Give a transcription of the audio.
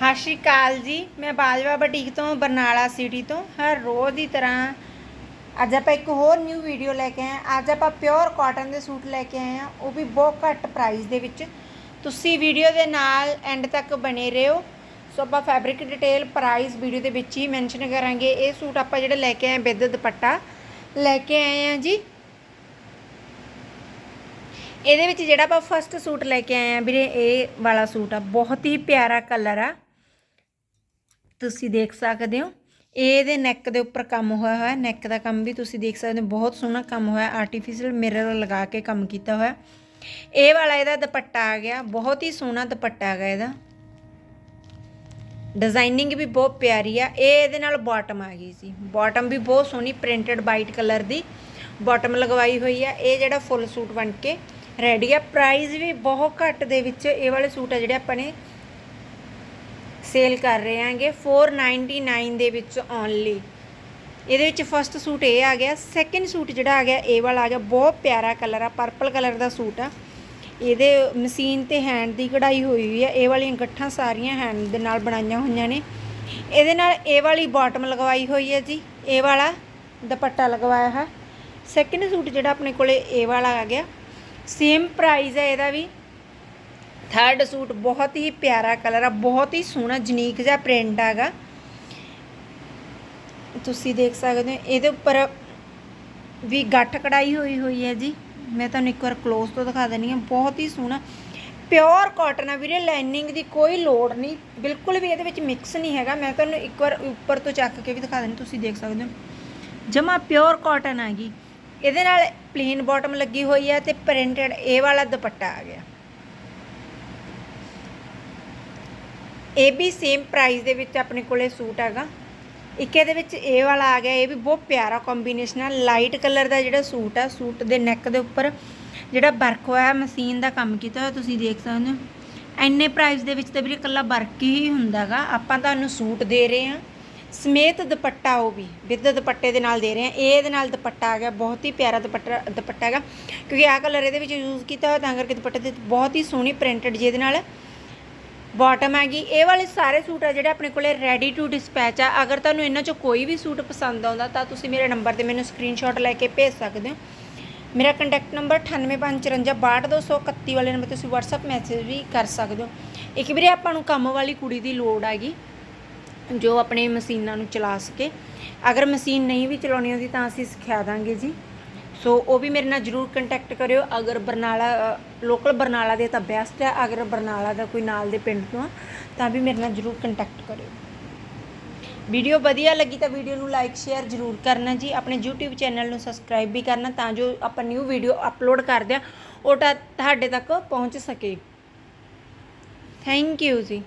ਸਤਿ ਸ਼੍ਰੀ ਅਕਾਲ ਜੀ। ਮੈਂ ਬਾਜਵਾ ਬਟੀਕ ਤੋਂ, ਬਰਨਾਲਾ ਸਿਟੀ ਤੋਂ। ਹਰ ਰੋਜ਼ ਦੀ ਤਰ੍ਹਾਂ ਅੱਜ ਆਪਾਂ ਇੱਕ ਹੋਰ ਨਿਊ ਵੀਡੀਓ ਲੈ ਕੇ ਆਏ ਹਾਂ। ਅੱਜ ਆਪਾਂ ਪਿਓਰ ਕਾਟਨ ਦੇ ਸੂਟ ਲੈ ਕੇ ਆਏ ਹਾਂ। ਉਹ ਵੀ ਬਹੁਤ ਘੱਟ ਪ੍ਰਾਈਸ ਦੇ ਵਿੱਚ। ਤੁਸੀਂ ਵੀਡੀਓ ਦੇ ਨਾਲ ਐਂਡ ਤੱਕ ਬਣੇ ਰਹੋ। ਸੋ ਆਪਾਂ ਫੈਬਰਿਕ ਡਿਟੇਲ ਪ੍ਰਾਈਸ ਵੀਡੀਓ ਦੇ ਵਿੱਚ ਹੀ ਮੈਂਸ਼ਨ ਕਰਾਂਗੇ। ਇਹ ਸੂਟ ਆਪਾਂ ਜਿਹੜੇ ਲੈ ਕੇ ਆਏ ਬਿੱਦ ਦੁਪੱਟਾ। ਲੈ ਕੇ ਆਏ ਹਾਂ ਜੀ। ਇਹਦੇ ਵਿੱਚ ਜਿਹੜਾ ਆਪਾਂ ਫਸਟ ਸੂਟ ਲੈ ਕੇ ਆਏ ਆ ਵੀਰੇ, ਇਹ ਵਾਲਾ ਸੂਟ ਆ। ਬਹੁਤ ਹੀ ਪਿਆਰਾ ਕਲਰ ਆ। ਤੁਸੀਂ ਦੇਖ ਸਕਦੇ ਹੋ। ਇਹਦੇ ਨੈਕ ਦੇ ਉੱਪਰ ਕੰਮ ਹੋਇਆ ਹੋਇਆ। ਨੈਕ ਦਾ ਕੰਮ ਵੀ ਤੁਸੀਂ ਦੇਖ ਸਕਦੇ ਹੋ। ਬਹੁਤ ਸੋਹਣਾ ਕੰਮ ਹੋਇਆ। ਆਰਟੀਫੀਸ਼ੀਅਲ ਮਿਰਰ ਲਗਾ ਕੇ ਕੰਮ ਕੀਤਾ ਹੋਇਆ। ਇਹ ਵਾਲਾ ਇਹਦਾ ਦੁਪੱਟਾ ਆ ਗਿਆ। ਬਹੁਤ ਹੀ ਸੋਹਣਾ ਦੁਪੱਟਾ ਆ ਗਿਆ ਇਹਦਾ। ਡਿਜ਼ਾਈਨਿੰਗ ਵੀ ਬਹੁਤ ਪਿਆਰੀ ਆ। ਇਹ ਇਹਦੇ ਨਾਲ ਬਾਟਮ ਆ ਗਈ ਸੀ। ਬਾਟਮ ਵੀ ਬਹੁਤ ਸੋਹਣੀ ਪ੍ਰਿੰਟਡ ਵਾਈਟ ਕਲਰ ਦੀ ਬਾਟਮ ਲਗਵਾਈ ਹੋਈ ਆ। ਇਹ ਜਿਹੜਾ ਫੁੱਲ ਸੂਟ ਬਣ ਕੇ ਰੈਡੀ ਆ। ਪ੍ਰਾਈਸ ਵੀ ਬਹੁਤ ਘੱਟ ਦੇ ਵਿੱਚ ਇਹ ਵਾਲੇ ਸੂਟ ਆ ਜਿਹੜੇ ਆਪਾਂ ਨੇ ਸੇਲ ਕਰ ਰਹੇ ਆਂਗੇ 499 ਦੇ ਵਿੱਚ ਓਨਲੀ ਇਹਦੇ ਵਿੱਚ ਫਸਟ ਸੂਟ ਇਹ ਆ ਗਿਆ। ਸੈਕਿੰਡ ਸੂਟ ਜਿਹੜਾ ਆ ਗਿਆ, ਇਹ ਵਾਲਾ ਆ ਗਿਆ। ਬਹੁਤ ਪਿਆਰਾ ਕਲਰ ਆ ਪਰਪਲ ਕਲਰ ਦਾ ਸੂਟ ਆ। ਇਹਦੇ ਮਸ਼ੀਨ ਤੇ ਹੈਂਡ ਦੀ ਕਢਾਈ ਹੋਈ ਹੋਈ ਆ। ਇਹ ਵਾਲੀਆਂ ਗੱਠਾਂ ਸਾਰੀਆਂ ਹੈਂਡ ਦੇ ਨਾਲ ਬਣਾਈਆਂ ਹੋਈਆਂ ਨੇ। ਇਹਦੇ ਨਾਲ ਇਹ ਵਾਲੀ ਬਾਟਮ ਲਗਵਾਈ ਹੋਈ ਹੈ ਜੀ। ਇਹ ਵਾਲਾ ਦੁਪੱਟਾ ਲਗਵਾਇਆ ਹੈ ਸੈਕਿੰਡ ਸੂਟ ਜਿਹੜਾ ਆਪਣੇ ਕੋਲੇ ਇਹ ਵਾਲਾ ਆ ਗਿਆ। ਸੇਮ ਪ੍ਰਾਈਸ ਹੈ ਇਹਦਾ ਵੀ। ਥਰਡ ਸੂਟ ਬਹੁਤ ਹੀ ਪਿਆਰਾ ਕਲਰ ਆ, ਬਹੁਤ ਹੀ ਸੋਹਣਾ ਜਨੀਕ ਜਿਹਾ ਪ੍ਰਿੰਟ ਹੈਗਾ। ਤੁਸੀਂ ਦੇਖ ਸਕਦੇ ਹੋ, ਇਹਦੇ ਉੱਪਰ ਵੀ ਗੱਠ ਕਢਾਈ ਹੋਈ ਹੋਈ ਹੈ ਜੀ। ਮੈਂ ਤੁਹਾਨੂੰ ਇੱਕ ਵਾਰ ক্লোਜ਼ ਤੋਂ ਦਿਖਾ ਦਿੰਨੀ ਆ ਬਹੁਤ ਹੀ ਸੋਹਣਾ। ਪਿਓਰ ਕਾਟਨ ਆ ਵੀਰੇ ਲਾਈਨਿੰਗ ਦੀ ਕੋਈ ਲੋੜ ਨਹੀਂ, ਬਿਲਕੁਲ ਵੀ ਇਹਦੇ ਵਿੱਚ ਮਿਕਸ ਨਹੀਂ ਹੈਗਾ। ਮੈਂ ਤੁਹਾਨੂੰ ਇੱਕ ਵਾਰ ਉੱਪਰ ਤੋਂ ਚੱਕ ਕੇ ਵੀ ਦਿਖਾ ਦਿੰਨੀ ਤੁਸੀਂ ਦੇਖ ਸਕਦੇ ਹੋ। ਜਮਾ ਪਿਓਰ ਕਾਟਨ ਆ ਗਈ ਇਹਦੇ ਨਾਲ ਪਲੇਨ ਬਾਟਮ ਲੱਗੀ ਹੋਈ ਹੈ ਤੇ ਪ੍ਰਿੰਟਡ ਇਹ ਵਾਲਾ ਦੁਪੱਟਾ ਆ ਗਿਆ। ਇਹ ਵੀ ਸੇਮ ਪ੍ਰਾਈਸ ਦੇ ਵਿੱਚ ਆਪਣੇ ਕੋਲੇ ਸੂਟ ਹੈਗਾ। ਇੱਕ ਇਹਦੇ ਵਿੱਚ ਇਹ ਵਾਲਾ ਆ ਗਿਆ, ਇਹ ਵੀ ਬਹੁਤ ਪਿਆਰਾ ਕੰਬੀਨੇਸ਼ਨ ਆ। ਲਾਈਟ ਕਲਰ ਦਾ ਜਿਹੜਾ ਸੂਟ ਆ, ਸੂਟ ਦੇ ਨੈਕ ਦੇ ਉੱਪਰ ਜਿਹੜਾ ਵਰਕ ਹੋਇਆ ਮਸ਼ੀਨ ਦਾ ਕੰਮ ਕੀਤਾ ਹੋਇਆ, ਤੁਸੀਂ ਦੇਖ ਸਕਦੇ ਹੋ। ਐਨੇ ਪ੍ਰਾਈਸ ਦੇ ਵਿੱਚ ਤਾਂ ਵੀਰੇ ਇਕੱਲਾ ਵਰਕ ਹੀ ਹੁੰਦਾਗਾ ਆਪਾਂ ਤੁਹਾਨੂੰ ਸੂਟ ਦੇ ਰਹੇ ਹਾਂ। ਸਮੇਤ ਦੁਪੱਟਾ ਉਹ ਵੀ, ਵਿਦ ਦੁਪੱਟੇ ਦੇ ਨਾਲ ਦੇ ਰਹੇ ਹਾਂ। ਇਹ ਇਹਦੇ ਨਾਲ ਦੁਪੱਟਾ ਆ ਗਿਆ, ਬਹੁਤ ਹੀ ਪਿਆਰਾ ਦੁਪੱਟਾ ਦੁਪੱਟਾ ਹੈਗਾ। ਕਿਉਂਕਿ ਆਹ ਕਲਰ ਇਹਦੇ ਵਿੱਚ ਯੂਜ਼ ਕੀਤਾ ਹੋਇਆ, ਤਾਂ ਕਰਕੇ ਦੁਪੱਟੇ ਤੇ ਬਹੁਤ ਹੀ ਸੋਹਣੀ ਪ੍ਰਿੰਟਡ ਜਿਹਦੇ ਨਾਲ ਬਾਟਮ ਹੈਗੀ ਇਹ ਵਾਲੇ ਸਾਰੇ ਸੂਟ ਆ ਜਿਹੜੇ ਆਪਣੇ ਕੋਲੇ ਰੈਡੀ ਟੂ ਡਿਸਪੈਚ ਆ। ਅਗਰ ਤੁਹਾਨੂੰ ਇਹਨਾਂ ਚੋਂ ਕੋਈ ਵੀ ਸੂਟ ਪਸੰਦ ਆਉਂਦਾ, ਤਾਂ ਤੁਸੀਂ ਮੇਰੇ ਨੰਬਰ ਤੇ ਮੈਨੂੰ ਸਕਰੀਨਸ਼ਾਟ ਲੈ ਕੇ ਭੇਜ ਸਕਦੇ ਹੋ। ਮੇਰਾ ਕੰਟੈਕਟ ਨੰਬਰ 9854562231 ਵਾਲੇ ਨੰਬਰ ਤੇ ਤੁਸੀਂ WhatsApp ਮੈਸੇਜ ਵੀ ਕਰ ਸਕਦੇ ਹੋ। ਇੱਕ ਵੀਰੇ, ਆਪਾਂ ਨੂੰ ਕੰਮ ਵਾਲੀ ਕੁੜੀ ਦੀ ਲੋੜ ਹੈਗੀ ਜੋ ਆਪਣੇ ਮਸ਼ੀਨਾਂ ਨੂੰ ਚਲਾ ਸਕੇ। ਅਗਰ ਮਸ਼ੀਨ ਨਹੀਂ ਵੀ ਚਲਾਉਣੀ ਆਉਂਦੀ, ਤਾਂ ਅਸੀਂ ਸਿਖਾ ਦਾਂਗੇ ਜੀ। ਸੋ ਉਹ ਵੀ ਮੇਰੇ ਨਾਲ ਜਰੂਰ ਕੰਟੈਕਟ ਕਰਿਓ। ਅਗਰ ਬਰਨਾਲਾ ਲੋਕਲ ਬਰਨਾਲਾ ਦੇ ਤਾਂ ਬੈਸਟ ਹੈ। ਅਗਰ ਬਰਨਾਲਾ ਦਾ ਕੋਈ ਨਾਲ ਦੇ ਪਿੰਡ ਤੋਂ ਆ, ਤਾਂ ਵੀ ਮੇਰੇ ਨਾਲ ਜਰੂਰ ਕੰਟੈਕਟ ਕਰਿਓ। ਵੀਡੀਓ ਵਧੀਆ ਲੱਗੀ ਤਾਂ ਵੀਡੀਓ ਨੂੰ ਲਾਈਕ ਸ਼ੇਅਰ ਜਰੂਰ ਕਰਨਾ ਜੀ। ਆਪਣੇ YouTube ਚੈਨਲ ਨੂੰ ਸਬਸਕ੍ਰਾਈਬ ਵੀ ਕਰਨਾ ਤਾਂ ਜੋ ਆਪਾਂ ਨਿਊ ਵੀਡੀਓ ਅਪਲੋਡ ਕਰਦੇ ਆ ਉਹ ਤਾਂ ਤੁਹਾਡੇ ਤੱਕ ਪਹੁੰਚ ਸਕੇ। ਥੈਂਕ ਯੂ ਜੀ।